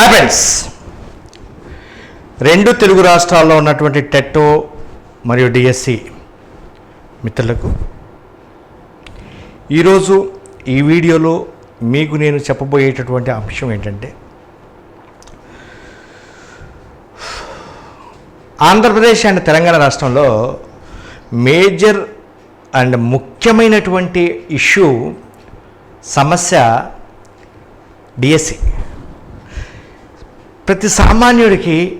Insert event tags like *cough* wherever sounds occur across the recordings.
Hi friends రెండు తెలుగు రాష్ట్రాల్లో ఉన్నటువంటి టెట్టో మరియు డిఎస్సి మిత్రులకు ఈరోజు ఈ వీడియోలో మీకు నేను చెప్పబోయేటటువంటి అంశం ఏంటంటే ఆంధ్రప్రదేశ్ అండ్ తెలంగాణ రాష్ట్రంలో మేజర్ అండ్ ముఖ్యమైనటువంటి ఇష్యూ సమస్య డిఎస్సి. ప్రతి సామాన్యుడికి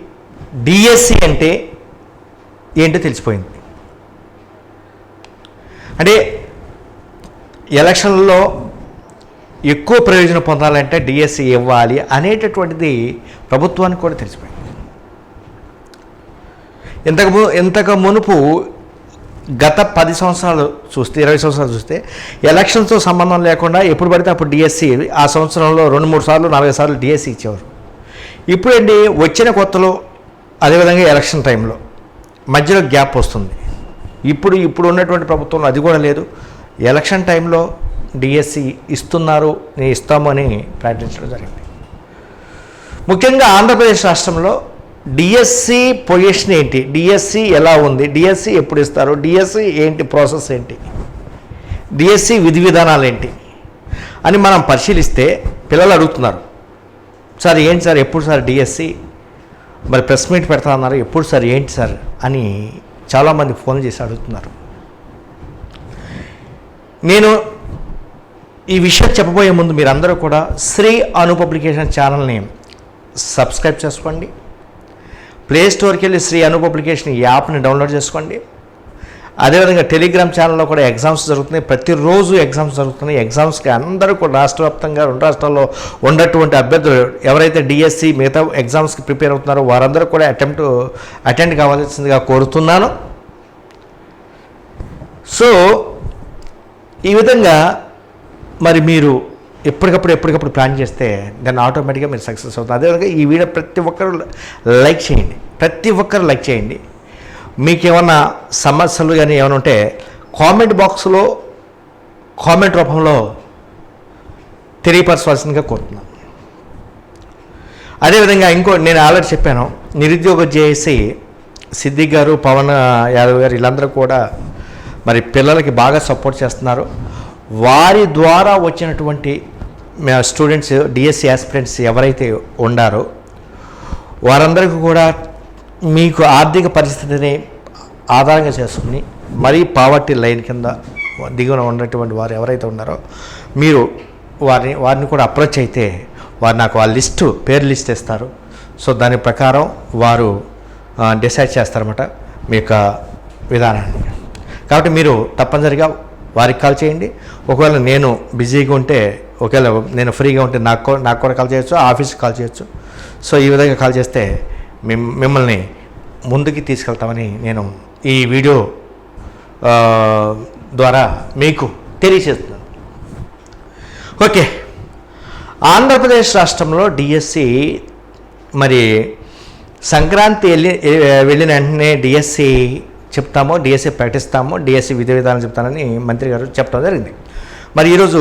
డిఎస్సి అంటే ఏంటో తెలిసిపోయింది. అంటే ఎలక్షన్లో ఎక్కువ ప్రయోజనం పొందాలంటే డిఎస్సి ఇవ్వాలి అనేటటువంటిది ప్రభుత్వానికి కూడా తెలిసిపోయింది. ఇంతకు ము- ఇంతకు మునుపు గత పది సంవత్సరాలు చూస్తే ఇరవై సంవత్సరాలు చూస్తే ఎలక్షన్స్తో సంబంధం లేకుండా ఎప్పుడు పడితే అప్పుడు డిఎస్సి ఆ సంవత్సరంలో రెండు మూడు సార్లు నాలుగు సార్లు డిఎస్సి ఇచ్చేవారు. ఇప్పుడండి వచ్చిన కొత్తలో అదేవిధంగా ఎలక్షన్ టైంలో మధ్యలో గ్యాప్ వస్తుంది. ఇప్పుడు ఇప్పుడు ఉన్నటువంటి ప్రభుత్వంలో అది కూడా లేదు. ఎలక్షన్ టైంలో డిఎస్సి ఇస్తున్నారు నేను ఇస్తామని ప్రకటించడం జరిగింది. ముఖ్యంగా ఆంధ్రప్రదేశ్ రాష్ట్రంలో డిఎస్సి పొజిషన్ ఏంటి? డిఎస్సి ఎలా ఉంది? డిఎస్సి ఎప్పుడు ఇస్తారు? డిఎస్సి ఏంటి? ప్రాసెస్ ఏంటి? డిఎస్సి విధి విధానాలు ఏంటి? అని మనం పరిశీలిస్తే పిల్లలు అడుగుతున్నారు. సార్ ఏంటి సార్ ఎప్పుడు సార్ డిఎస్సి మరి ప్రెస్ మీట్ పెడతా అన్నారు ఎప్పుడు సార్ ఏంటి సార్ అని చాలామంది ఫోన్ చేసి అడుగుతున్నారు. నేను ఈ విషయం చెప్పబోయే ముందు మీరందరూ కూడా శ్రీ అను పబ్లికేషన్ ఛానల్ని సబ్స్క్రైబ్ చేసుకోండి. ప్లే స్టోర్కి వెళ్ళి శ్రీ అను పబ్లికేషన్ యాప్ని డౌన్లోడ్ చేసుకోండి. అదేవిధంగా టెలిగ్రామ్ ఛానల్లో కూడా ఎగ్జామ్స్ జరుగుతున్నాయి. ప్రతిరోజు ఎగ్జామ్స్ జరుగుతున్నాయి. ఎగ్జామ్స్కి అందరూ కూడా రాష్ట్ర వ్యాప్తంగా రెండు రాష్ట్రాల్లో ఉన్నటువంటి అభ్యర్థులు ఎవరైతే డిఎస్సి మిగతా ఎగ్జామ్స్కి ప్రిపేర్ అవుతున్నారో వారందరూ కూడా అటెంప్ట్ అటెండ్ కావాల్సిందిగా కోరుతున్నాను. సో ఈ విధంగా మరి మీరు ఎప్పటికప్పుడు ఎప్పటికప్పుడు ప్లాన్ చేస్తే దాన్ని ఆటోమేటిక్గా మీరు సక్సెస్ అవుతుంది అదేవిధంగా ఈ వీడియో ప్రతి ఒక్కరు లైక్ చేయండి. ప్రతి ఒక్కరు లైక్ చేయండి. మీకేమన్నా సమస్యలు కానీ ఏమైనా ఉంటే కామెంట్ బాక్స్లో కామెంట్ రూపంలో తెలియపరచవలసిందిగా కోరుతున్నాను అదేవిధంగా ఇంకో నేను ఆల్రెడీ చెప్పాను నిరుద్యోగ చేసి సిద్దిక్ గారు పవన్ యాదవ్ గారు వీళ్ళందరూ కూడా మరి పిల్లలకి బాగా సపోర్ట్ చేస్తున్నారు. వారి ద్వారా వచ్చినటువంటి స్టూడెంట్స్ డిఎస్సి ఆస్పిరెంట్స్ ఎవరైతే ఉండారో వారందరికీ కూడా మీకు ఆర్థిక పరిస్థితిని ఆధారంగా చేసుకుని మరీ పావర్టీ లైన్ కింద దిగువన ఉన్నటువంటి వారు ఎవరైతే ఉన్నారో మీరు వారిని వారిని కూడా అప్రోచ్ అయితే వారు నాకు ఆ లిస్టు పేరు లిస్ట్ ఇస్తారు. సో దాని ప్రకారం వారు డిసైడ్ చేస్తారన్నమాట మీ యొక్క విధానాన్ని. కాబట్టి మీరు తప్పనిసరిగా వారికి కాల్ చేయండి. ఒకవేళ నేను బిజీగా ఉంటే ఒకవేళ నేను ఫ్రీగా ఉంటే నాకు నాకు కూడా కాల్ చేయొచ్చు ఆఫీస్కి కాల్ చేయొచ్చు. సో ఈ విధంగా కాల్ చేస్తే మిమ్మల్ని ముందుకి తీసుకెళ్తామని నేను ఈ వీడియో ద్వారా మీకు తెలియజేస్తున్నాను. ఓకే. ఆంధ్రప్రదేశ్ రాష్ట్రంలో డిఎస్సి మరి సంక్రాంతి వెళ్ళి వెళ్ళిన వెంటనే డిఎస్సి చెప్తాము డిఎస్సి ప్రకటిస్తాము డిఎస్సి విధి విధానం చెప్తానని మంత్రి గారు చెప్పడం జరిగింది. మరి ఈరోజు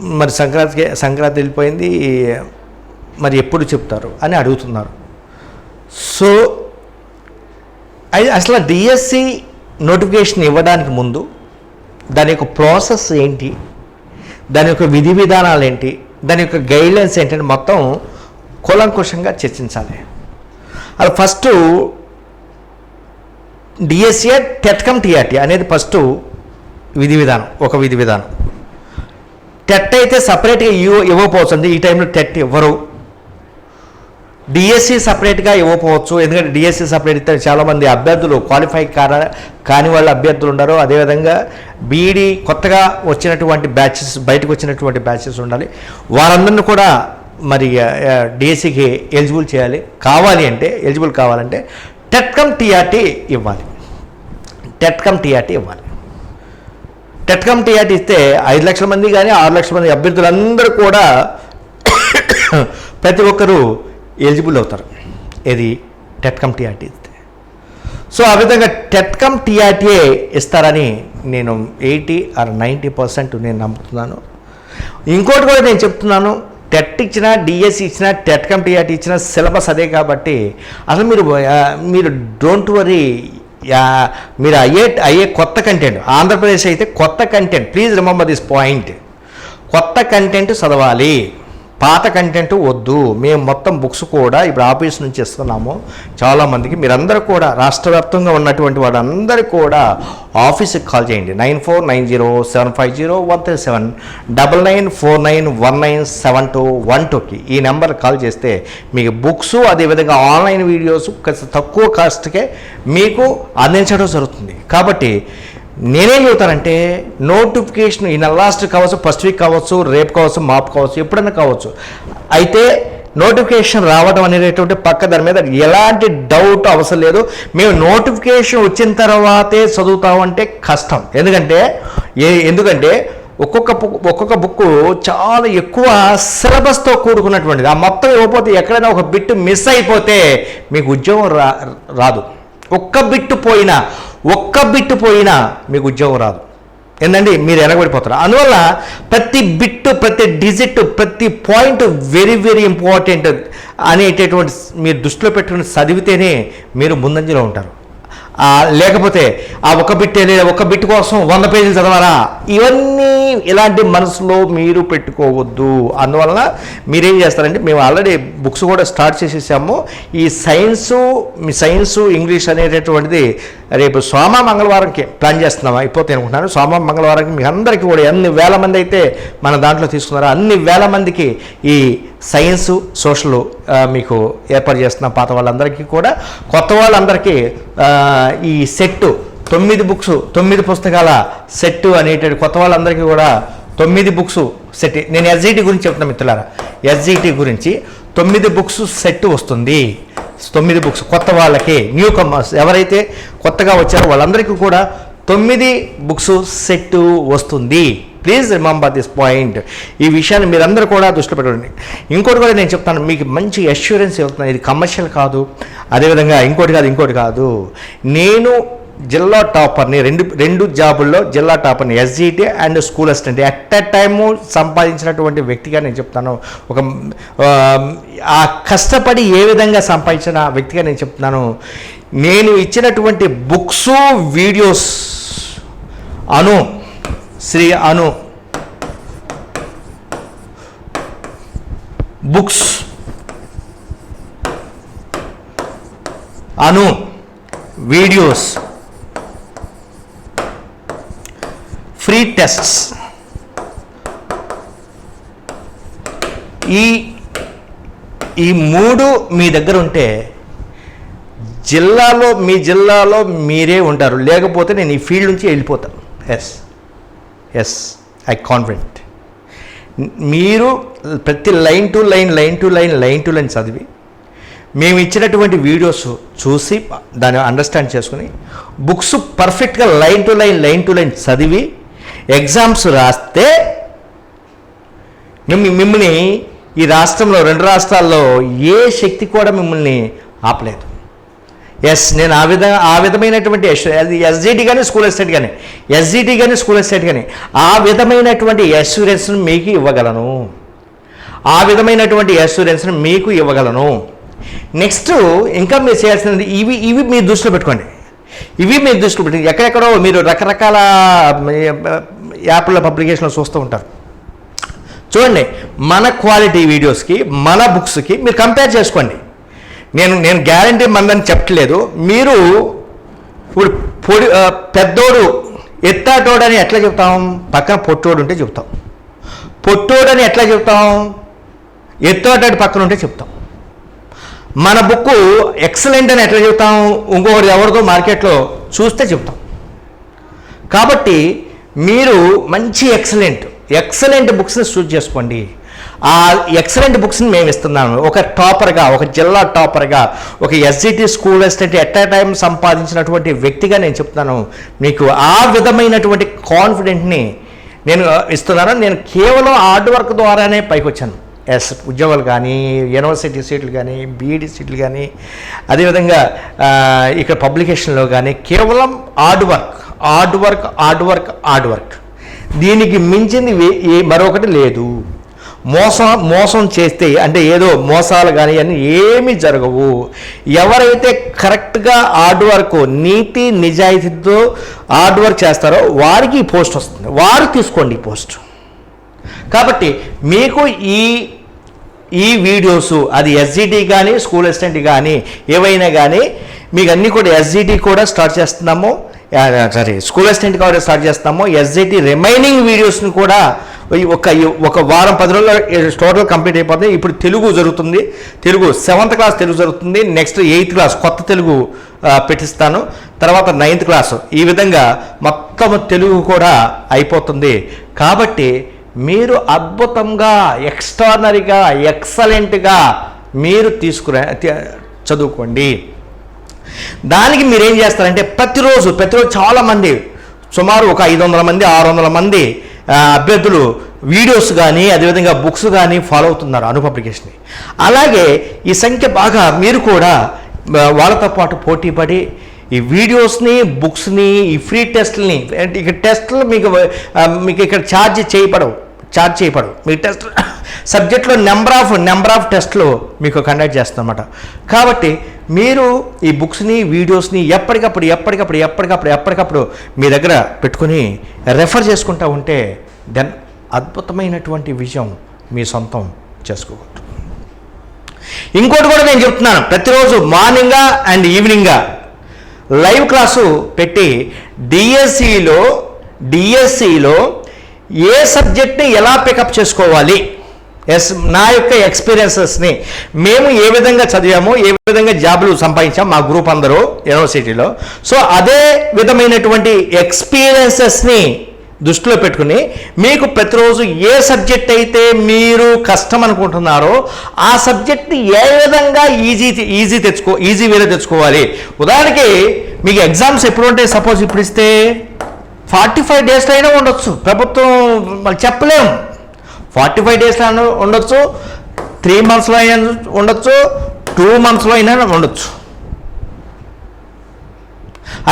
మరి సంక్రాంతికి సంక్రాంతి వెళ్ళిపోయింది మరి ఎప్పుడు చెప్తారు అని అడుగుతున్నారు. సో అసలు డిఎస్సి నోటిఫికేషన్ ఇవ్వడానికి ముందు దాని యొక్క ప్రాసెస్ ఏంటి? దాని యొక్క విధి విధానాలు ఏంటి? దాని యొక్క గైడ్లైన్స్ ఏంటని మొత్తం కూలంకుషంగా చర్చించాలి. అది first DSA TET cum TRT అనేది ఫస్ట్ విధి విధానం ఒక విధి విధానం. టెట్ అయితే సపరేట్గా ఇవ్వ ఇవ్వకపోతుంది ఈ టైంలో టెట్ ఇవ్వరు. డిఎస్సి సపరేట్గా ఇవ్వకపోవచ్చు. ఎందుకంటే డిఎస్సి సపరేట్ ఇస్తే చాలామంది అభ్యర్థులు క్వాలిఫై కారా కాని వాళ్ళ అభ్యర్థులు ఉన్నారు అదేవిధంగా బీఈడి కొత్తగా వచ్చినటువంటి బ్యాచెస్ బయటకు వచ్చినటువంటి బ్యాచెస్ ఉండాలి. వారందరిని కూడా మరి డిఎస్సికి ఎలిజిబుల్ చేయాలి. కావాలి అంటే ఎలిజిబుల్ కావాలంటే టెట్కమ్ టీఆర్టీ ఇవ్వాలి. టెట్కమ్ టీఆర్టీ ఇవ్వాలి. టెట్కమ్ టీఆర్టీ ఇస్తే ఐదు లక్షల మంది కానీ ఆరు లక్షల మంది అభ్యర్థులందరూ కూడా *coughs* ప్రతి ఒక్కరూ ఎలిజిబుల్ అవుతారు. ఇది టెట్కమ్ టీఆర్టీ. ఇస్తే సో ఆ విధంగా టెట్కమ్ టీఆర్టీఏ ఇస్తారని నేను ఎయిటీ ఆర్ నైంటీ పర్సెంట్ నేను నమ్ముతున్నాను. ఇంకోటి కూడా నేను చెప్తున్నాను. టెట్ ఇచ్చినా డిఎస్సి ఇచ్చినా టెట్కమ్ టీఆర్టీ ఇచ్చినా సిలబస్ అదే కాబట్టి అసలు మీరు మీరు డోంట్ వరీ మీరు అయ్యే అయ్యే కొత్త కంటెంట్ ఆంధ్రప్రదేశ్ అయితే కొత్త content please remember this point కొత్త కంటెంట్ చదవాలి. పాత కంటెంట్ వద్దు మేము మొత్తం బుక్స్ కూడా ఇప్పుడు ఆఫీస్ నుంచి ఇస్తున్నాము. చాలామందికి మీరందరూ కూడా రాష్ట్ర వ్యాప్తంగా ఉన్నటువంటి వాళ్ళందరూ కూడా ఆఫీస్కి కాల్ చేయండి. Nine four nine zero seven five zero one three seven double nine four nine one nine seven two one టూకి ఈ నెంబర్ కాల్ చేస్తే మీకు బుక్స్ అదేవిధంగా ఆన్లైన్ వీడియోస్ తక్కువ కాస్ట్కే మీకు అందించడం జరుగుతుంది. కాబట్టి నేనేం చెబుతానంటే నోటిఫికేషన్ ఈ నెల లాస్ట్ కావచ్చు ఫస్ట్ వీక్ కావచ్చు రేపు కావచ్చు మాపు కావచ్చు ఎప్పుడైనా కావచ్చు. అయితే నోటిఫికేషన్ రావడం అనేటువంటి పక్క దాని మీద ఎలాంటి డౌట్ అవసరం లేదు. మేము నోటిఫికేషన్ వచ్చిన తర్వాతే చదువుతామంటే కష్టం. ఎందుకంటే ఏ ఎందుకంటే ఒక్కొక్క బుక్ ఒక్కొక్క బుక్ చాలా ఎక్కువ సిలబస్తో కూడుకున్నటువంటిది. ఆ మొత్తం ఇవ్వకపోతే ఎక్కడైనా ఒక బిట్ మిస్ అయిపోతే మీకు ఉద్యోగం రా రాదు. ఒక్క బిట్టు పోయినా ఒక్క బిట్టు పోయినా మీకు ఉద్యోగం రాదు. ఏంటండి మీరు ఎనగబడిపోతారు. అందువల్ల ప్రతి బిట్టు ప్రతి డిజిట్ ప్రతి పాయింట్ వెరీ వెరీ ఇంపార్టెంట్ అనేటటువంటి మీరు దృష్టిలో పెట్టుకుని చదివితేనే మీరు ముందంజలో ఉంటారు. లేకపోతే ఆ ఒక బిట్ లేదా ఒక బిట్ కోసం వంద పేజీలు చదవాలా? ఇవన్నీ ఇలాంటి మనసులో మీరు పెట్టుకోవద్దు. అందువలన మీరేం చేస్తారంటే మేము ఆల్రెడీ బుక్స్ కూడా స్టార్ట్ చేసేసాము. ఈ సైన్సు మీ సైన్సు ఇంగ్లీష్ అనేటటువంటిది రేపు సోమ మంగళవారంకి ప్లాన్ చేస్తున్నాం అయిపోతే అనుకుంటున్నాను. సోమ మంగళవారంకి మీ అందరికీ కూడా ఎన్ని వేల మంది అయితే మన దాంట్లో తీసుకున్నారో అన్ని వేల మందికి ఈ సైన్స్ సోషల్ మీకు ఏర్పాటు చేస్తున్న పాత వాళ్ళందరికీ కూడా కొత్త వాళ్ళందరికీ ఈ సెట్టు తొమ్మిది బుక్స్ తొమ్మిది పుస్తకాల సెట్టు అనేటువంటి కొత్త వాళ్ళందరికీ కూడా తొమ్మిది బుక్స్ సెట్. నేను ఎస్జిటి గురించి చెప్తున్నా మిత్రులారా. ఎస్జిటి గురించి తొమ్మిది బుక్స్ సెట్ వస్తుంది. తొమ్మిది బుక్స్ కొత్త వాళ్ళకి న్యూ కమర్స్ ఎవరైతే కొత్తగా వచ్చారో వాళ్ళందరికీ కూడా తొమ్మిది బుక్స్ సెట్ వస్తుంది. ప్లీజ్ రిమెంబర్ దిస్ పాయింట్ ఈ విషయాన్ని మీరందరూ కూడా దృష్టిలో పెట్టండి ఇంకోటి కూడా నేను చెప్తాను. మీకు మంచి అష్యూరెన్స్ ఇవ్వుతున్నాను ఇది కమర్షియల్ కాదు. అదేవిధంగా ఇంకోటి కాదు ఇంకోటి కాదు. నేను జిల్లా టాపర్ని రెండు రెండు జాబుల్లో జిల్లా టాపర్ని SGT and school assistant at a time సంపాదించినటువంటి వ్యక్తిగా నేను చెప్తాను. ఒక ఆ కష్టపడి ఏ విధంగా సంపాదించిన వ్యక్తిగా నేను చెప్తున్నాను. నేను ఇచ్చినటువంటి books videos Anu Sri Anu books Anu videos free tests. ఈ ఈ మూడు మీ దగ్గర ఉంటే జిల్లాలో మీ జిల్లాలో మీరే ఉంటారు. లేకపోతే నేను ఈ ఫీల్డ్ నుంచి వెళ్ళిపోతాను ఎస్ ఎస్ ఐ కాన్ఫిడెంట్ మీరు ప్రతి line to line line to line line to line చదివి మేము ఇచ్చినటువంటి వీడియోస్ చూసి దాన్ని అండర్స్టాండ్ చేసుకుని బుక్స్ పర్ఫెక్ట్గా line to line line to line చదివి ఎగ్జామ్స్ రాస్తే మిమ్మల్ని ఈ రాష్ట్రంలో రెండు రాష్ట్రాల్లో ఏ శక్తి కూడా మిమ్మల్ని ఆపలేదు. ఎస్ నేను ఆ విధంగా ఆ విధమైనటువంటి ఎస్జిటి కానీ స్కూల్ ఎస్టేట్ కానీ ఎస్జిటి కానీ స్కూల్ ఎస్టేట్ కానీ ఆ విధమైనటువంటి అష్యూరెన్స్ను మీకు ఇవ్వగలను. ఆ విధమైనటువంటి అష్యూరెన్స్ను మీకు ఇవ్వగలను. నెక్స్ట్ ఇంకా మీరు చేయాల్సినది ఇవి ఇవి మీ దృష్టిలో పెట్టుకోండి. ఇవి మీరు దృష్టిలో పెట్టుకోండి. ఎక్కడెక్కడో మీరు రకరకాల యాప్ల పబ్లికేషన్లో చూస్తూ ఉంటారు. చూడండి మన క్వాలిటీ వీడియోస్కి మన బుక్స్కి మీరు కంపేర్ చేసుకోండి. నేను నేను గ్యారంటీ మందని చెప్పట్లేదు. మీరు ఇప్పుడు పొడి పెద్దోడు ఎత్తాటోడని ఎట్లా చెప్తాం? పక్కన పొట్టోడు ఉంటే చెప్తాం. పొట్టోడని ఎట్లా చెప్తాం? ఎత్తాటోడు పక్కన ఉంటే చెప్తాం. మన బుక్ ఎక్సలెంట్ అని ఎట్లా చెప్తాం? ఇంకొకటి ఎవరిదో మార్కెట్లో చూస్తే చెప్తాం. కాబట్టి మీరు మంచి ఎక్సలెంట్ ఎక్సలెంట్ బుక్స్ని చూస్ చేసుకోండి. ఆ ఎక్సలెంట్ బుక్స్ని మేము ఇస్తున్నాము. ఒక టాపర్గా ఒక జిల్లా టాపర్గా ఒక SGT school assistant at a time సంపాదించినటువంటి వ్యక్తిగా నేను చెప్తున్నాను. మీకు ఆ విధమైనటువంటి కాన్ఫిడెంట్ని నేను ఇస్తున్నాను. నేను కేవలం హార్డ్ వర్క్ ద్వారానే పైకి వచ్చాను ఎస్ ఉద్యోగాలు కానీ యూనివర్సిటీ సీట్లు కానీ బీఈడి సీట్లు కానీ అదేవిధంగా ఇక్కడ పబ్లికేషన్లో కానీ కేవలం hard work hard work hard work hard work. దీనికి మించింది ఏ మరొకటి లేదు. మోసం మోసం చేస్తే అంటే ఏదో మోసాలు కానీ అన్నీ ఏమీ జరగవు. ఎవరైతే కరెక్ట్గా హార్డ్ వర్క్ నీతి నిజాయితీతో హార్డ్ వర్క్ చేస్తారో వారికి ఈ పోస్ట్ వస్తుంది. వారు తీసుకోండి ఈ పోస్ట్. కాబట్టి మీకు ఈ ఈ వీడియోస్ అది ఎస్జిటి కానీ స్కూల్ అసిస్టెంట్ కానీ ఏవైనా కానీ మీకు అన్నీ కూడా ఎస్జిటి కూడా స్టార్ట్ చేస్తున్నాము. Sorry. School assistant coverage start చేస్తాము. ఎస్జిటి రిమైనింగ్ వీడియోస్ని కూడా ఒక ఒక వారం పది రోజుల్లో టోటల్ కంప్లీట్ అయిపోతుంది ఇప్పుడు తెలుగు జరుగుతుంది. తెలుగు సెవెంత్ క్లాస్ తెలుగు జరుగుతుంది. నెక్స్ట్ ఎయిత్ క్లాస్ కొత్త తెలుగు పెట్టిస్తాను. తర్వాత నైన్త్ క్లాస్ ఈ విధంగా మొత్తం తెలుగు కూడా అయిపోతుంది. కాబట్టి మీరు అద్భుతంగా ఎక్స్ట్రానరీగా ఎక్సలెంట్గా మీరు తీసుకురా చదువుకోండి. దానికి మీరు ఏం చేస్తారంటే ప్రతిరోజు ప్రతిరోజు చాలామంది సుమారు ఒక ఐదు వందల మంది ఆరు వందల మంది అభ్యర్థులు వీడియోస్ కానీ అదేవిధంగా బుక్స్ కానీ ఫాలో అవుతున్నారు అను అలాగే ఈ సంఖ్య బాగా మీరు కూడా వాళ్ళతో పాటు పోటీ పడి ఈ వీడియోస్ని బుక్స్ని ఈ ఫ్రీ టెస్ట్లని అంటే ఇక టెస్ట్లు మీకు మీకు ఇక్కడ ఛార్జ్ చేయబడవు ఛార్జ్ చేయబడవు. మీ టెస్ట్ సబ్జెక్ట్లో నెంబర్ ఆఫ్ నెంబర్ ఆఫ్ టెస్ట్లు మీకు కండక్ట్ చేస్తామన్నమాట కాబట్టి మీరు ఈ బుక్స్ని వీడియోస్ని ఎప్పటికప్పుడు ఎప్పటికప్పుడు ఎప్పటికప్పుడు ఎప్పటికప్పుడు మీ దగ్గర పెట్టుకుని రెఫర్ చేసుకుంటూ ఉంటే దెన్ అద్భుతమైనటువంటి విజయం మీ సొంతం చేసుకోవచ్చు ఇంకోటి కూడా నేను చెప్తున్నాను. ప్రతిరోజు మార్నింగా అండ్ ఈవినింగా లైవ్ క్లాసు పెట్టి డిఎస్సిలో డిఎస్సిలో ఏ సబ్జెక్ట్ని ఎలా పికప్ చేసుకోవాలి? ఎస్ నా యొక్క ఎక్స్పీరియన్సెస్ని మేము ఏ విధంగా చదివాము ఏ విధంగా జాబులు సంపాదించాం మా గ్రూప్ అందరూ యూనివర్సిటీలో సో అదే విధమైనటువంటి ఎక్స్పీరియన్సెస్ని దృష్టిలో పెట్టుకుని మీకు ప్రతిరోజు ఏ సబ్జెక్ట్ అయితే మీరు కష్టం అనుకుంటున్నారో ఆ సబ్జెక్ట్ని ఏ విధంగా ఈజీ ఈజీ తెచ్చుకో ఈజీ వేలో తెచ్చుకోవాలి. ఉదాహరణకి మీకు ఎగ్జామ్స్ ఎప్పుడు ఉంటాయి? సపోజ్ ఇప్పుడు ఇస్తే ఫార్టీ ఫైవ్ డేస్లో అయినా ఉండొచ్చు. ప్రభుత్వం మళ్ళీ చెప్పలేము ఫార్టీ ఫైవ్ డేస్లో అయినా ఉండొచ్చు త్రీ మంత్స్లో అయినా ఉండొచ్చు టూ మంత్స్లో అయినా ఉండొచ్చు.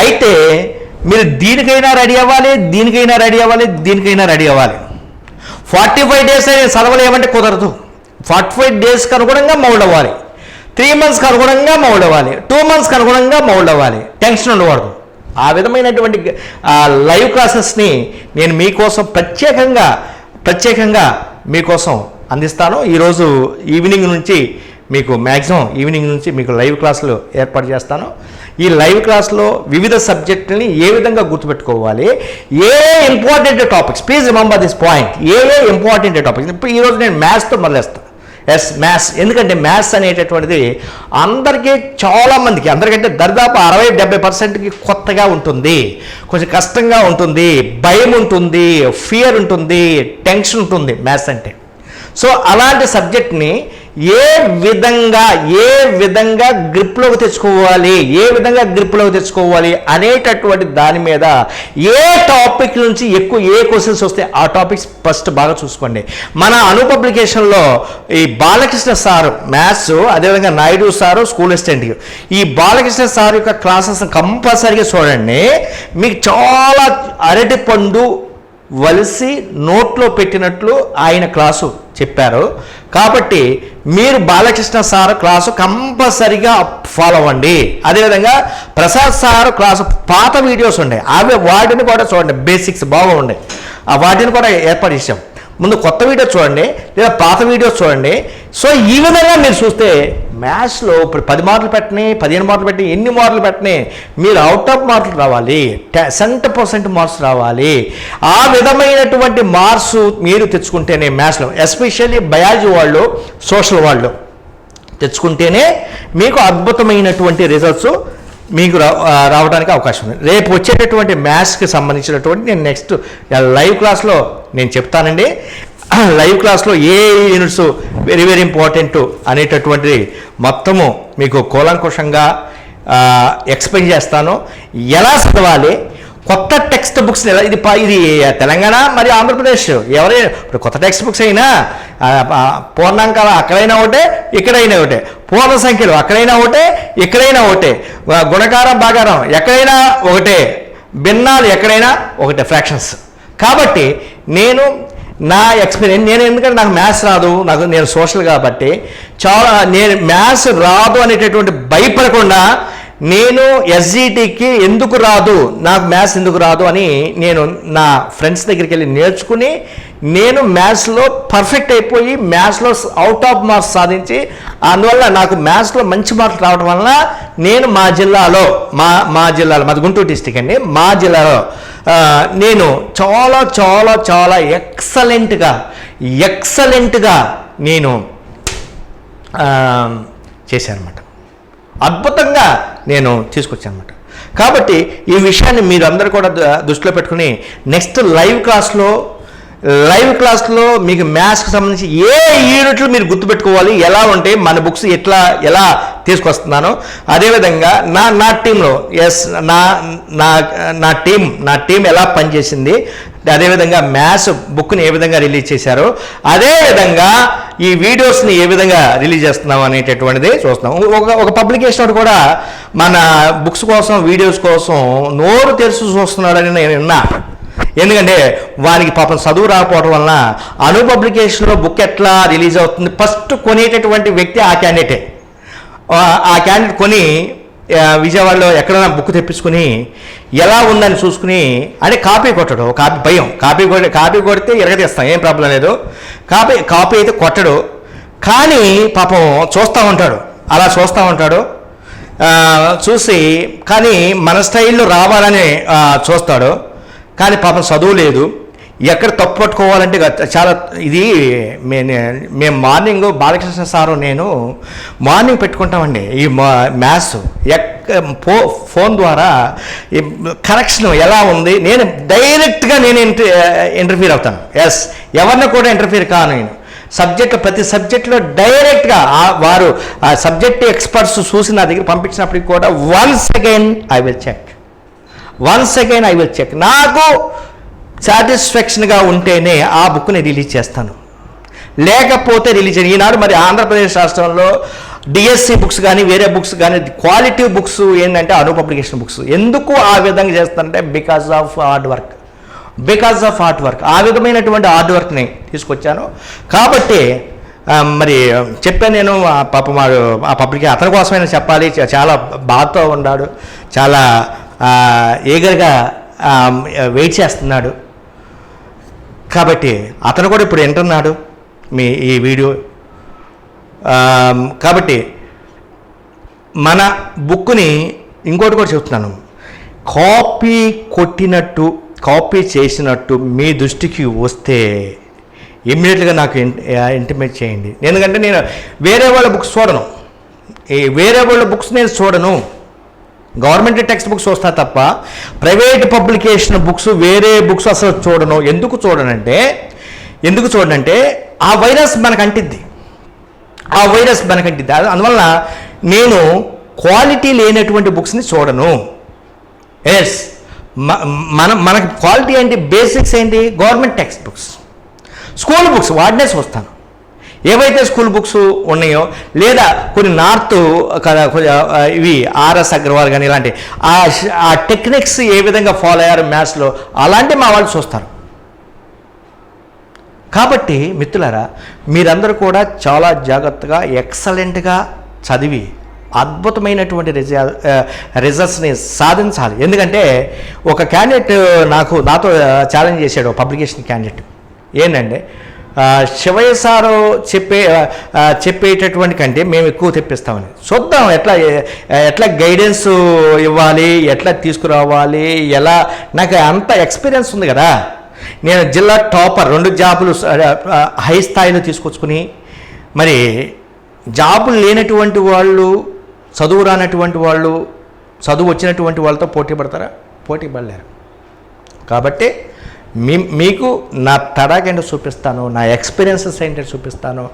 అయితే మీరు దీనికైనా రెడీ అవ్వాలి దీనికైనా రెడీ అవ్వాలి దీనికైనా రెడీ అవ్వాలి. ఫార్టీ ఫైవ్ డేస్ సెలవులు ఏమంటే కుదరదు. ఫార్టీ ఫైవ్ డేస్కి అనుగుణంగా మౌల్డ్ అవ్వాలి. త్రీ మంత్స్కి అనుగుణంగా మౌల్డ్ అవ్వాలి. టూ మంత్స్కి అనుగుణంగా మౌల్డ్ అవ్వాలి. టెన్షన్ ఉండకూడదు. ఆ విధమైనటువంటి లైవ్ క్లాసెస్ని నేను మీకోసం ప్రత్యేకంగా ప్రత్యేకంగా మీకోసం అందిస్తాను. ఈరోజు ఈవినింగ్ నుంచి మీకు మ్యాక్సిమం ఈవినింగ్ నుంచి మీకు లైవ్ క్లాసులు ఏర్పాటు చేస్తాను. ఈ లైవ్ క్లాస్లో వివిధ సబ్జెక్టులని ఏ విధంగా గుర్తుపెట్టుకోవాలి ఏ important topics please remember this point ఏ ఏ ఇంపార్టెంట్ టాపిక్స్. ఇప్పుడు ఈరోజు నేను మ్యాథ్స్తో మొదలేస్తాను. ఎస్ మ్యాథ్స్ ఎందుకంటే మ్యాథ్స్ అనేటటువంటిది అందరికీ చాలామందికి అందరికంటే దరిదాపు అరవై డెబ్బై పర్సెంట్కి కొత్తగా ఉంటుంది. కొంచెం కష్టంగా ఉంటుంది భయం ఉంటుంది ఫియర్ ఉంటుంది టెన్షన్ ఉంటుంది మ్యాథ్స్ అంటే. సో అలాంటి సబ్జెక్ట్ని ఏ విధంగా ఏ విధంగా గ్రిప్లోకి తెచ్చుకోవాలి ఏ విధంగా గ్రిప్లోకి తెచ్చుకోవాలి అనేటటువంటి దాని మీద ఏ టాపిక్ నుంచి ఎక్కువ ఏ క్వశ్చన్స్ వస్తే ఆ టాపిక్స్ ఫస్ట్ బాగా చూసుకోండి. మన అను పబ్లికేషన్లో ఈ బాలకృష్ణ సార్ మ్యాథ్స్ అదేవిధంగా నాయుడు సారు స్కూల్ అసిస్టెంట్. ఈ బాలకృష్ణ సార్ యొక్క క్లాసెస్ కంపల్సరీగా చూడండి. మీకు చాలా అరటి పండు వలిసి నోట్లో పెట్టినట్లు ఆయన క్లాసు చెప్పారు. కాబట్టి మీరు బాలకృష్ణ సార్ క్లాసు కంపల్సరిగా ఫాలో అవ్వండి. అదేవిధంగా ప్రసాద్ సార్ క్లాసు పాత వీడియోస్ ఉన్నాయి అవి వాటిని కూడా చూడండి బేసిక్స్ బాగుండే. ఆ వాటిని కూడా ఏర్పాటు చేసాం ముందు కొత్త వీడియో చూడండి లేదా పాత వీడియోస్ చూడండి. సో ఈ విధంగా మీరు చూస్తే మ్యాథ్స్లో ఇప్పుడు పది మార్కులు పెట్టని పదిహేను మార్కులు పెట్టని ఎన్ని మార్కులు పెట్టని మీరు అవుట్ ఆఫ్ మార్కులు రావాలి. సెంట్ పర్సెంట్ మార్క్స్ రావాలి. ఆ విధమైనటువంటి మార్క్స్ మీరు తెచ్చుకుంటేనే మ్యాథ్స్లో ఎస్పెషల్లీ బయాలజీ వాళ్ళు సోషల్ వాళ్ళు తెచ్చుకుంటేనే మీకు అద్భుతమైనటువంటి రిజల్ట్స్ మీకు రా రావడానికి అవకాశం ఉంది. రేపు వచ్చేటటువంటి మ్యాథ్స్కి సంబంధించినటువంటి నేను నెక్స్ట్ లైవ్ క్లాస్లో నేను చెప్తానండి. *clears throat* లైవ్ క్లాస్లో ఏ యూనిట్స్ వెరీ వెరీ ఇంపార్టెంట్ అనేటటువంటిది మొత్తము మీకు కూలంకుషంగా ఎక్స్ప్లెయిన్ చేస్తాను. ఎలా చదవాలి? కొత్త టెక్స్ట్ బుక్స్ ఎలా ఇది ఇది తెలంగాణ మరియు ఆంధ్రప్రదేశ్? ఎవరైనా ఇప్పుడు కొత్త టెక్స్ట్ బుక్స్ అయినా ఆ, పూర్ణాంకాలు అక్కడైనా ఒకటే ఇక్కడైనా ఒకటే. పూర్ణ సంఖ్యలు అక్కడైనా ఒకటే ఇక్కడైనా ఒకటే. గుణకారం భాగారం ఎక్కడైనా ఒకటే. భిన్నాలు ఎక్కడైనా ఒకటే ఫ్రాక్షన్స్ కాబట్టి నేను నా ఎక్స్పీరియన్స్ నేను ఎందుకంటే నాకు మ్యాథ్స్ రాదు నాకు నేను సోషల్ కాబట్టి చాలా నేను మ్యాథ్స్ రాదు అనేటటువంటి భయపడకుండా నేను ఎస్జీటీకి ఎందుకు రాదు నాకు మ్యాథ్స్ ఎందుకు రాదు అని నేను నా ఫ్రెండ్స్ దగ్గరికి వెళ్ళి నేర్చుకుని నేను మ్యాథ్స్లో పర్ఫెక్ట్ అయిపోయి మ్యాథ్స్లో అవుట్ ఆఫ్ మార్క్స్ సాధించి అందువల్ల నాకు మ్యాథ్స్లో మంచి మార్కులు రావడం వలన నేను మా జిల్లాలో మా మా జిల్లాలో మాది గుంటూరు డిస్టిక్ అండి మా జిల్లాలో నేను చాలా చాలా చాలా ఎక్సలెంట్గా ఎక్సలెంట్గా నేను చేశానమాట అద్భుతంగా నేను తీసుకొచ్చాను అనమాట కాబట్టి ఈ విషయాన్ని మీరు కూడా దృష్టిలో పెట్టుకుని నెక్స్ట్ లైవ్ క్లాస్లో లైవ్ క్లాస్లో మీకు మ్యాథ్స్కి సంబంధించి ఏ యూనిట్లు మీరు గుర్తుపెట్టుకోవాలి ఎలా ఉంటే మన బుక్స్ ఎట్లా ఎలా తీసుకొస్తున్నానో అదేవిధంగా నా నా టీంలో ఎస్ నా నా నా టీం నా టీం ఎలా పనిచేసింది అదేవిధంగా మ్యాథ్స్ బుక్ని ఏ విధంగా రిలీజ్ చేశారు అదేవిధంగా ఈ వీడియోస్ని ఏ విధంగా రిలీజ్ చేస్తున్నాం అనేటటువంటిది చూస్తున్నాం. ఒక ఒక పబ్లికేషన్ కూడా మన బుక్స్ కోసం వీడియోస్ కోసం నోరు తెరుచు చూస్తున్నాడని నేను విన్నా. ఎందుకంటే వారికి పాపం చదువు రాకపోవడం వలన అను పబ్లికేషన్లో బుక్ ఎట్లా రిలీజ్ అవుతుంది? ఫస్ట్ కొనేటటువంటి వ్యక్తి ఆ క్యాండిడేటే. ఆ- క్యాండిడేట్ కొని విజయవాడలో ఎక్కడైనా బుక్ తెప్పించుకుని ఎలా ఉందని చూసుకుని అంటే కాపీ కొట్టడు. కాపీ భయం. కాపీ కొట్టి కాపీ కొడితే ఎరగదీస్తాం. ఏం ప్రాబ్లం లేదు. కాపీ కాపీ అయితే కొట్టడు. కానీ పాపం చూస్తూ ఉంటాడు. అలా చూస్తూ ఉంటాడు. చూసి కానీ మన స్టైల్లో రావాలని చూస్తాడు. కానీ పాపం చదువు లేదు. ఎక్కడ తప్పు పట్టుకోవాలంటే చాలా ఇది మేము మార్నింగ్ బాలకృష్ణ సారు నేను మార్నింగ్ పెట్టుకుంటామండి. ఈ మా- మ్యాథ్స్ ఎక్క ఫో ఫోన్ ద్వారా ఈ కరెక్షన్ ఎలా ఉంది? నేను డైరెక్ట్గా నేను ఇంటర్ ఇంటర్ఫీర్ అవుతాను. ఎస్ ఎవరిని కూడా ఇంటర్ఫీర్ కాను నేను. సబ్జెక్ట్ ప్రతి సబ్జెక్ట్లో డైరెక్ట్గా వారు ఆ సబ్జెక్ట్ ఎక్స్పర్ట్స్ చూసి నా దగ్గర పంపించినప్పటికి కూడా once again I will check. Once again I will check నాకు సాటిస్ఫాక్షన్గా ఉంటేనే ఆ బుక్ని రిలీజ్ చేస్తాను. లేకపోతే రిలీజ్ చేయను. ఈనాడు మరి ఆంధ్రప్రదేశ్ రాష్ట్రంలో డిఎస్సి బుక్స్ కానీ వేరే బుక్స్ కానీ క్వాలిటీ బుక్స్ ఏంటంటే అను పబ్లికేషన్ బుక్స్ ఎందుకు ఆ విధంగా చేస్తానంటే because of hard work because of hard work ఆ విధమైనటువంటి హార్డ్ వర్క్ని తీసుకొచ్చాను. కాబట్టి మరి చెప్పాను నేను పాప మాడు ఆ పబ్లిక్ అతని కోసమైనా చెప్పాలి. చాలా బాధతో ఉన్నాడు. చాలా ఏగర్గా వెయిట్ చేస్తున్నాడు. కాబట్టి అతను కూడా ఇప్పుడు వింటున్నాడు మీ ఈ వీడియో. కాబట్టి మన బుక్ని ఇంకోటి కూడా చెప్తున్నాను. కాపీ కొట్టినట్టు కాపీ చేసినట్టు మీ దృష్టికి వస్తే ఇమ్మీడియట్గా నాకు ఇంటిమేట్ చేయండి. ఎందుకంటే నేను వేరే వాళ్ళ బుక్స్ చూడను. ఈ వేరే వాళ్ళ బుక్స్ నేను చూడను. గవర్నమెంట్ టెక్స్ట్ బుక్స్ వస్తా తప్ప ప్రైవేట్ పబ్లికేషన్ బుక్స్ వేరే బుక్స్ అసలు చూడను. ఎందుకు చూడనంటే ఎందుకు చూడనంటే ఆ వైరస్ మనకు అంటిద్ది ఆ వైరస్ మనకు అంటిద్ది అందువల్ల నేను క్వాలిటీ లేనటువంటి బుక్స్ని చూడను. ఎస్ మన మనకి క్వాలిటీ ఏంటి? బేసిక్స్ ఏంటి? Government text books. School books వాడినే చూస్తాను ఏవైతే స్కూల్ బుక్స్ ఉన్నాయో లేదా కొన్ని నార్త్ కదా ఇవి ఆర్ఎస్ అగ్రవాల్ కానీ ఇలాంటి ఆ ఆ టెక్నిక్స్ ఏ విధంగా ఫాలో అయ్యారు మ్యాథ్స్లో అలాంటి మా వాళ్ళు చూస్తారు. కాబట్టి మిత్రులారా మీరందరూ కూడా చాలా జాగ్రత్తగా ఎక్సలెంట్గా చదివి అద్భుతమైనటువంటి రిజ రిజల్ట్స్ని సాధించాలి. ఎందుకంటే ఒక క్యాండిడేట్ నాకు నాతో ఛాలెంజ్ చేశాడు పబ్లికేషన్ క్యాండిడేట్. ఏంటంటే శివయ్య సారు చెప్పే చెప్పేటటువంటి కంటే మేము ఎక్కువ తెప్పిస్తామని. చూద్దాం ఎట్లా ఎట్లా గైడెన్స్ ఇవ్వాలి ఎట్లా తీసుకురావాలి ఎలా నాకు అంత ఎక్స్పీరియన్స్ ఉంది కదా. నేను జిల్లా టాపర్ రెండు జాబులు హై స్థాయిలో తీసుకొచ్చుకుని మరి జాబులు లేనటువంటి వాళ్ళు చదువు రానటువంటి వాళ్ళు చదువు వచ్చినటువంటి వాళ్ళతో పోటీ పడతారా? పోటీ పడలేరు. కాబట్టి మీ మీకు నా తడాగంట చూపిస్తాను నా ఎక్స్పీరియన్సెస్ ఏంటో చూపిస్తాను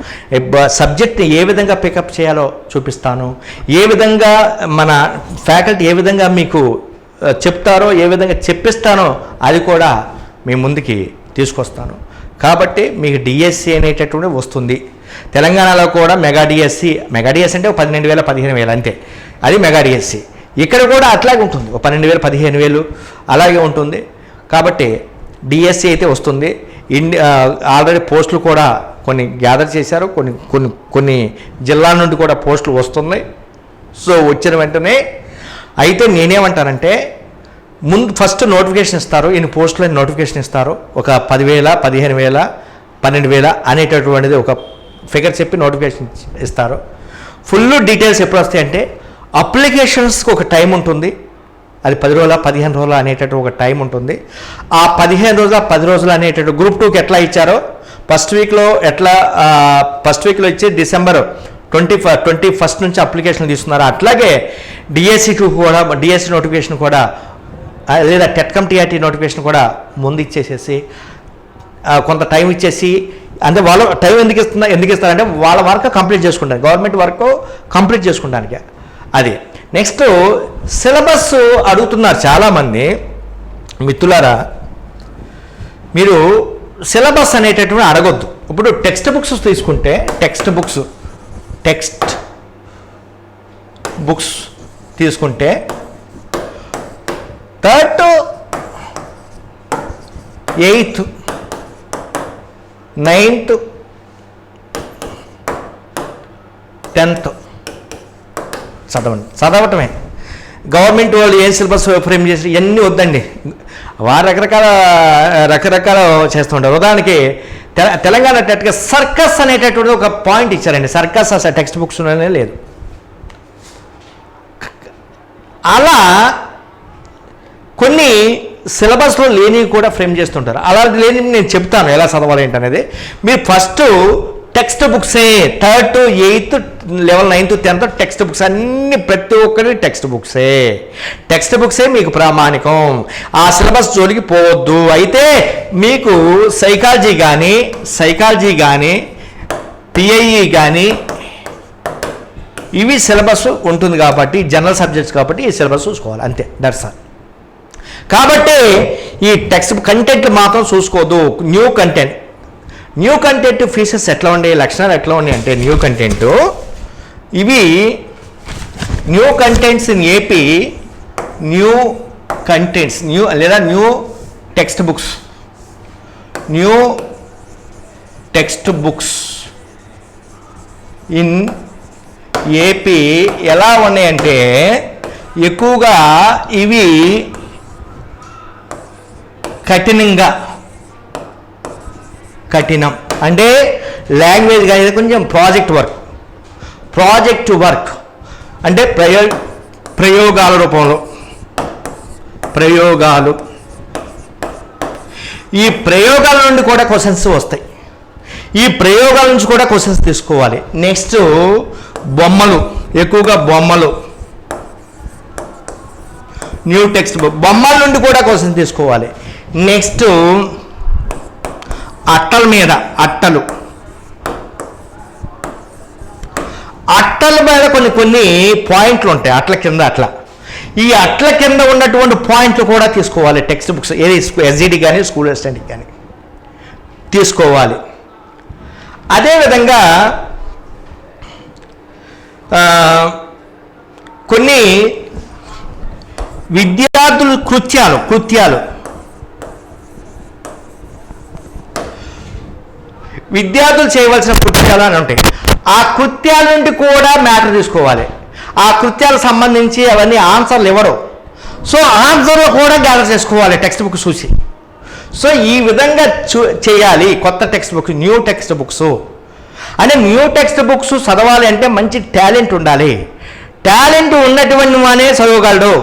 సబ్జెక్ట్ని ఏ విధంగా పికప్ చేయాలో చూపిస్తాను ఏ విధంగా మన ఫ్యాకల్టీ ఏ విధంగా మీకు చెప్తారో ఏ విధంగా చెప్పిస్తానో అది కూడా మీ ముందుకి తీసుకొస్తాను. కాబట్టి మీకు డిఎస్సి అనేటటువంటి వస్తుంది. తెలంగాణలో కూడా మెగా డిఎస్సి మెగా డిఎస్సి అంటే పన్నెండు వేల పదిహేను వేలు అంతే. అది మెగా డిఎస్సి ఇక్కడ కూడా అట్లాగే ఉంటుంది. ఒక పన్నెండు వేలు పదిహేను వేలు అలాగే ఉంటుంది. కాబట్టి డిఎస్సి అయితే వస్తుంది. ఇండి ఆల్రెడీ పోస్టులు కూడా కొన్ని గ్యాదర్ చేశారు. కొన్ని కొన్ని కొన్ని జిల్లాల నుండి కూడా పోస్టులు వస్తున్నాయి. సో వచ్చిన వెంటనే అయితే నేనేమంటానంటే ముందు ఫస్ట్ నోటిఫికేషన్ ఇస్తారు. ఇన్ని పోస్టులు నోటిఫికేషన్ ఇస్తారు. ఒక పదివేల పదిహేను వేల పన్నెండు వేల అనేటటువంటిది ఒక ఫిగర్ చెప్పి నోటిఫికేషన్ ఇస్తారు. ఫుల్ డీటెయిల్స్ ఎప్పుడు వస్తాయంటే అప్లికేషన్స్కి ఒక టైం ఉంటుంది. అది పది రోజుల పదిహేను రోజుల అనేటట్టు ఒక టైం ఉంటుంది. ఆ పదిహేను రోజుల పది రోజులు అనేటట్టు గ్రూప్ టూకి ఎట్లా ఇచ్చారో ఫస్ట్ వీక్లో ఎట్లా ఫస్ట్ వీక్లో ఇచ్చి డిసెంబర్ ట్వంటీ ట్వంటీ ఫస్ట్ నుంచి అప్లికేషన్ తీసుకున్నారు అట్లాగే డిఎస్సికి కూడా డిఎస్సి నోటిఫికేషన్ కూడా లేదా టెట్కమ్ టీఆర్టీ నోటిఫికేషన్ కూడా ముందు ఇచ్చేసేసి కొంత టైం ఇచ్చేసి అంటే వాళ్ళ టైం ఎందుకు ఇస్తున్నా ఎందుకు ఇస్తారంటే వాళ్ళ వర్క్ కంప్లీట్ చేసుకుంటారు. గవర్నమెంట్ వర్క్ కంప్లీట్ చేసుకుంటానికి. అది. నెక్స్ట్ సిలబస్ అడుగుతున్నారు చాలామంది. మిత్రులారా మీరు సిలబస్ అనేటటువంటి అడగొద్దు. ఇప్పుడు టెక్స్ట్ బుక్స్ తీసుకుంటే టెక్స్ట్ బుక్స్ టెక్స్ట్ బుక్స్ తీసుకుంటే థర్డ్ ఎయిత్ నైన్త్ టెన్త్ చదవండి. చదవటమే. గవర్నమెంట్ వాళ్ళు ఏ సిలబస్ ఫ్రేమ్ చేసి ఇవన్నీ వద్దండి. వారు రకరకాల రకరకాల చేస్తూ ఉంటారు. ఉదాహరణకి తెలంగాణ టెట్గా సర్కస్ అనేటటువంటి ఒక పాయింట్ ఇచ్చారండి. సర్కస్ అసలు టెక్స్ట్ బుక్స్ లేదు. అలా కొన్ని సిలబస్లో లేనివి కూడా ఫ్రేమ్ చేస్తుంటారు అలాంటి లేని నేను చెప్తాను ఎలా చదవాలి ఏంటనేది. మీరు first text బుక్సే third to eighth level ninth tenth text books అన్ని ప్రతి ఒక్కరి టెక్స్ట్ బుక్సే. టెక్స్ట్ బుక్సే మీకు ప్రామాణికం. ఆ సిలబస్ జోలికి పోవద్దు. అయితే మీకు సైకాలజీ కానీ సైకాలజీ కానీ పిఐఈ కానీ ఇవి సిలబస్ ఉంటుంది కాబట్టి జనరల్ సబ్జెక్ట్స్ కాబట్టి ఈ సిలబస్ చూసుకోవాలి. అంతే. దట్స్ ఆల్ కాబట్టి ఈ టెక్స్ట్ కంటెంట్ మాత్రం చూసుకోవద్దు new content. New content features ఎట్లా ఉండే? లక్షణాలు ఎట్లా ఉన్నాయి అంటే న్యూ కంటెంట్ ఇవి new contents in AP new contents new లేదా new text books new text books in AP ఎలా ఉన్నాయంటే ఎక్కువగా ఇవి కఠినంగా కఠినం. అంటే లాంగ్వేజ్ కానీ కొంచెం ప్రాజెక్ట్ వర్క్ ప్రాజెక్ట్ వర్క్. అంటే ప్రయో ప్రయోగాల రూపంలో. ప్రయోగాలు. ఈ ప్రయోగాల నుండి కూడా క్వశ్చన్స్ వస్తాయి. ఈ ప్రయోగాల నుంచి కూడా క్వశ్చన్స్ తీసుకోవాలి. నెక్స్ట్ బొమ్మలు. ఎక్కువగా బొమ్మలు. న్యూ టెక్స్ట్ బుక్ బొమ్మల నుండి కూడా క్వశ్చన్ తీసుకోవాలి. నెక్స్ట్ అట్టల మీద అట్టలు. అట్టల మీద కొన్ని కొన్ని పాయింట్లు ఉంటాయి అట్ల కింద అట్లా. ఈ అట్ల కింద ఉన్నటువంటి పాయింట్లు కూడా తీసుకోవాలి టెక్స్ట్ బుక్స్ ఏది ఎస్జిడి కానీ స్కూల్ అసిస్టెంట్కి కానీ తీసుకోవాలి. అదేవిధంగా కొన్ని విద్యార్థుల కృత్యాలు కృత్యాలు. విద్యార్థులు చేయవలసిన కృత్యాలు అని ఉంటాయి. ఆ కృత్యాల నుండి కూడా మ్యాటర్ తీసుకోవాలి. ఆ కృత్యాలకు సంబంధించి అవన్నీ ఆన్సర్లు ఇవ్వరు. సో ఆన్సర్లు కూడా గ్యాదర్ చేసుకోవాలి టెక్స్ట్ బుక్ చూసి. సో ఈ విధంగా చూ చేయాలి కొత్త text books new text books అంటే న్యూ టెక్స్ట్ బుక్స్ చదవాలి అంటే మంచి టాలెంట్ ఉండాలి. టాలెంట్ ఉన్నటువంటి వానే చదవగలడు.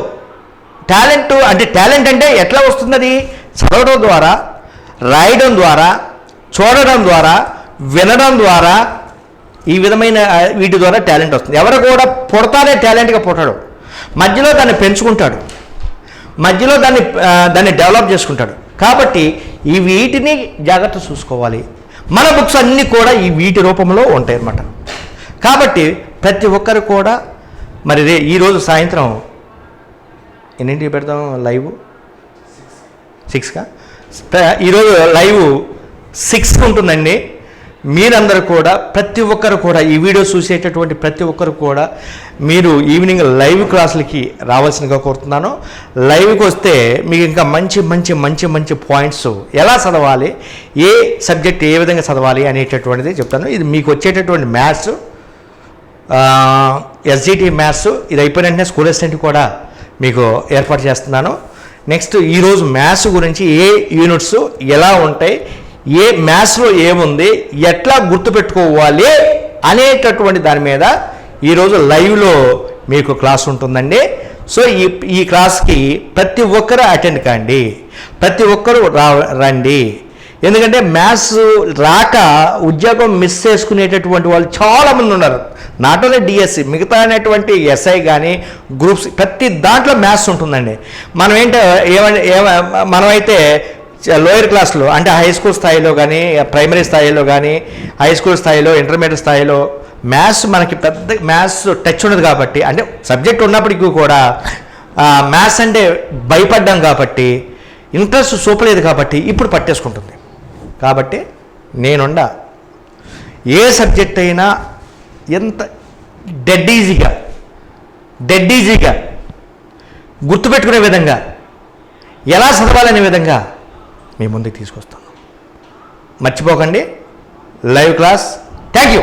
టాలెంట్ అంటే టాలెంట్ అంటే ఎట్లా వస్తున్నది? చదవడం ద్వారా రాయడం ద్వారా చూడడం ద్వారా వినడం ద్వారా ఈ విధమైన వీటి ద్వారా టాలెంట్ వస్తుంది. ఎవరు కూడా పుడతానే టాలెంట్గా పుట్టాడు. మధ్యలో దాన్ని పెంచుకుంటాడు. మధ్యలో దాన్ని దాన్ని డెవలప్ చేసుకుంటాడు. కాబట్టి ఈ వీటిని జాగ్రత్త చూసుకోవాలి. మన బుక్స్ అన్నీ కూడా ఈ వీటి రూపంలో ఉంటాయి అన్నమాట కాబట్టి ప్రతి ఒక్కరు కూడా మరి రే ఈరోజు సాయంత్రం ఎన్నింటికి పెడతాం లైవ్? సిక్స్కా ఈరోజు లైవ్ సిక్స్కి ఉంటుందండి. మీరందరూ కూడా ప్రతి ఒక్కరు కూడా ఈ వీడియో చూసేటటువంటి ప్రతి ఒక్కరు కూడా మీరు ఈవినింగ్ లైవ్ క్లాసులకి రావాల్సిందిగా కోరుతున్నాను. లైవ్కి వస్తే మీకు ఇంకా మంచి మంచి మంచి మంచి పాయింట్స్ ఎలా చదవాలి ఏ సబ్జెక్ట్ ఏ విధంగా చదవాలి అనేటటువంటిది చెప్తాను. ఇది మీకు వచ్చేటటువంటి మ్యాథ్స్ ఎస్జిటి మ్యాథ్స్ ఇది అయిపోయిన వెంటనే స్కూల్ అసిస్టెంట్ కూడా మీకు ఏర్పాటు చేస్తున్నాను. నెక్స్ట్ ఈరోజు మ్యాథ్స్ గురించి ఏ యూనిట్స్ ఎలా ఉంటాయి ఏ మ్యాథ్స్లో ఏముంది ఎట్లా గుర్తుపెట్టుకోవాలి అనేటటువంటి దాని మీద ఈరోజు లైవ్లో మీకు క్లాస్ ఉంటుందండి. సో ఈ ఈ క్లాస్కి ప్రతి ఒక్కరు అటెండ్ కాండి. ప్రతి ఒక్కరు రా రండి. ఎందుకంటే మ్యాథ్స్ రాక ఉద్యోగం మిస్ చేసుకునేటటువంటి వాళ్ళు చాలామంది ఉన్నారు. నాట్ ఓన్లీ డిఎస్సి మిగతా అనేటువంటి ఎస్ఐ కానీ గ్రూప్స్ ప్రతి దాంట్లో మ్యాథ్స్ ఉంటుందండి. మనం ఏంటో ఏమంటే ఏమ మనమైతే లోయర్ క్లాస్లో అంటే హై స్కూల్ స్థాయిలో కానీ ప్రైమరీ స్థాయిలో కానీ హై స్కూల్ స్థాయిలో ఇంటర్మీడియట్ స్థాయిలో మ్యాథ్స్ మనకి పెద్ద మ్యాథ్స్ టచ్ ఉండదు కాబట్టి అంటే సబ్జెక్ట్ ఉన్నప్పటికీ కూడా మ్యాథ్స్ అంటే భయపడ్డాం కాబట్టి ఇంట్రెస్ట్ చూపలేదు కాబట్టి ఇప్పుడు పట్టేసుకుంటుంది. కాబట్టి నేనుండ ఏ సబ్జెక్ట్ అయినా ఎంత డెడ్ ఈజీగా డెడ్ ఈజీగా గుర్తుపెట్టుకునే విధంగా ఎలా చదవాలనే విధంగా మీ ముందుకు తీసుకొస్తాను. మర్చిపోకండి. Live class. Thank you